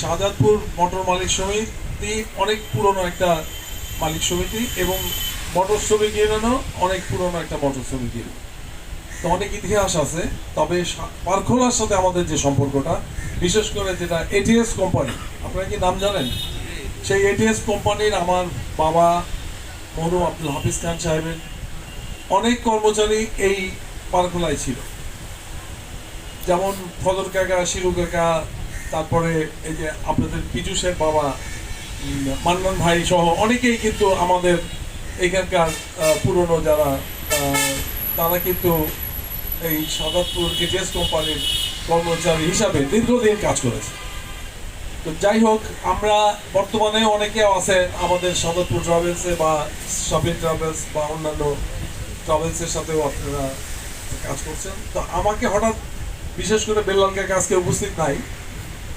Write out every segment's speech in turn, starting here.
Shahzadpur motor মালিক সমিতি অনেক পুরনো একটা মালিক সমিতি এবং মোটর শ্রমিক ইউনিয়নও অনেক পুরনো একটা মোটর শ্রমিক ইউনিয়ন তো অনেক ইতিহাস আছে, তবে পারখোলার সাথে আমাদের যে সম্পর্কটা, বিশেষ করে যেটা এটিএস কোম্পানি আপনারা কি নাম জানেন? সেই এটিএস কোম্পানির আমার বাবা মরুম আব্দুল হাফিজ খান সাহেবের অনেক কর্মচারী এই পারখোলায় ছিল। যেমন ফদর কাকা শিরু কাকা তারপরে এই যে আপনাদের পিজুসের বাবা মান্নান ভাই সহ অনেকেই কিন্তু আমাদের এখানকার পুরনো যারা তারা কিন্তু এই সাদাতপুর এটিএস কোম্পানির কর্মচারী হিসাবে দীর্ঘদিন কাজ করেছে। তো যাই হোক, আমরা বর্তমানে অনেকে আছে আমাদের সাদাতপুর ট্রাভেলসে বা শপিং ট্রাভেলস বা অন্যান্য ট্রাভেলসের সাথেও আপনারা কাজ করছেন। তো আমাকে হঠাৎ বিশেষ করে বেল্লাল কাকা আজকে উপস্থিত নাই।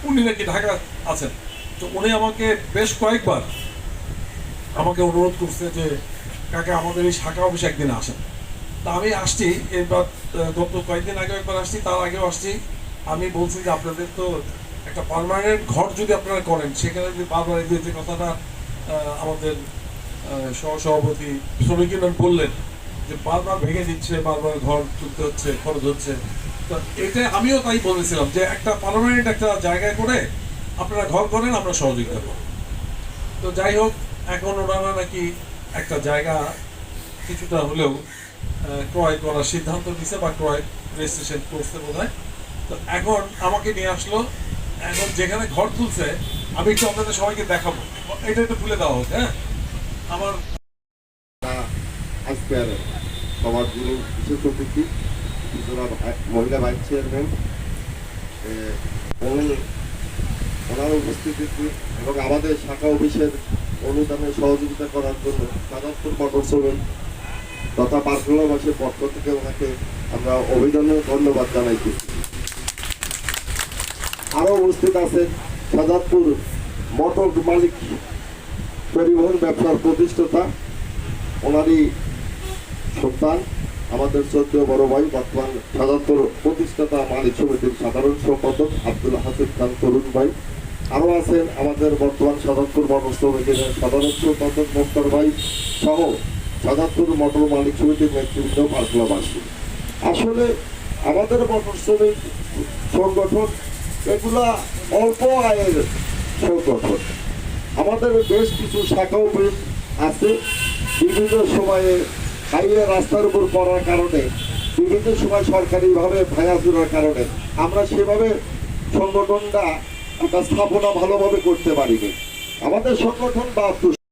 উনি নাকি ঢাকা আছেন। তো উনি আমাকে বেশ কয়েকবার আমাকে অনুরোধ করছে যে, কাকা, আমাদের এই শাখা অফিসে একদিন আসেন। তা আমি আসছি এবার গত কয়েকদিন আগে একবার আসছি, তার আগেও আসছি। আমি বলছি যে, আপনাদের তো একটা পার্মানেন্ট ঘর যদি আপনারা করেন, সেখানে যদি বারবার এই যে কথাটা আমাদের সহসভাপতি শ্রমিক বললেন, যে বারবার ভেঙে দিচ্ছে, বারবার ঘর তুলতে হচ্ছে, খরচ হচ্ছে এটা আমিও তাই বলেছিলাম যে একটা পার্মানেন্ট একটা জায়গায় করে আপনারা ঘর করেন, আমরা সহযোগিতা করব। তো যাই হোক, এখন ওনারা নাকি একটা জায়গা কিছুটা হলেও ক্রয় করার সিদ্ধান্ত নিছে বা ক্রয় রেজিস্ট্রেশন করছে বোধ তো এখন আমাকে নিয়ে আসলো, এখন যেখানে ঘর তুলছে, আমি একটু আপনাদের সবাইকে দেখাবো। এটা একটু তুলে দেওয়া হোক হ্যাঁ? আমার আজকের সবার বিশেষ অতিথি। মহিলা ভাইস চেয়ারম্যান এ, উনি ওনার উপস্থিতিতে এবং আমাদের শাখা অফিসের অনুদানে সহযোগিতা করার জন্য সাদাতপুর মোটর শ্রমিক তথা বারকুলাবাসীর পক্ষ থেকে ওনাকে আমরা অভিনন্দন ধন্যবাদ জানাইছি। আরও উপস্থিত আছেন সাদাতপুর মোটর মালিক পরিবহন ব্যবসার প্রতিষ্ঠাতা ওনারই সন্তান। আমাদের শ্রদ্ধেয় বড় ভাই বর্তমান সাধারণ প্রতিষ্ঠাতা মালিক সমিতির সাধারণ সম্পাদক আব্দুল হাসিফ খান তরুণ ভাই। আরও আছেন আমাদের বর্তমান সাধারণপুর মোটর সমিতির সাধারণ সম্পাদক মোক্তার ভাই সহ সাধারণপুর মোটর মালিক সমিতির নেতৃবৃন্দ পার্কলাবাসী। আসলে আমাদের মোটর শ্রমিক সংগঠন এগুলা অল্প আয়ের সংগঠন। আমাদের বেশ কিছু শাখা আছে। বিভিন্ন সময়ে হাইওয়ে রাস্তার উপর পড়ার কারণে, বিভিন্ন সময় সরকারিভাবে ভাঙাচুরার কারণে, আমরা সেভাবে সংগঠনটা একটা স্থাপনা ভালোভাবে করতে পারিনি। আমাদের সংগঠন বাহাত্তর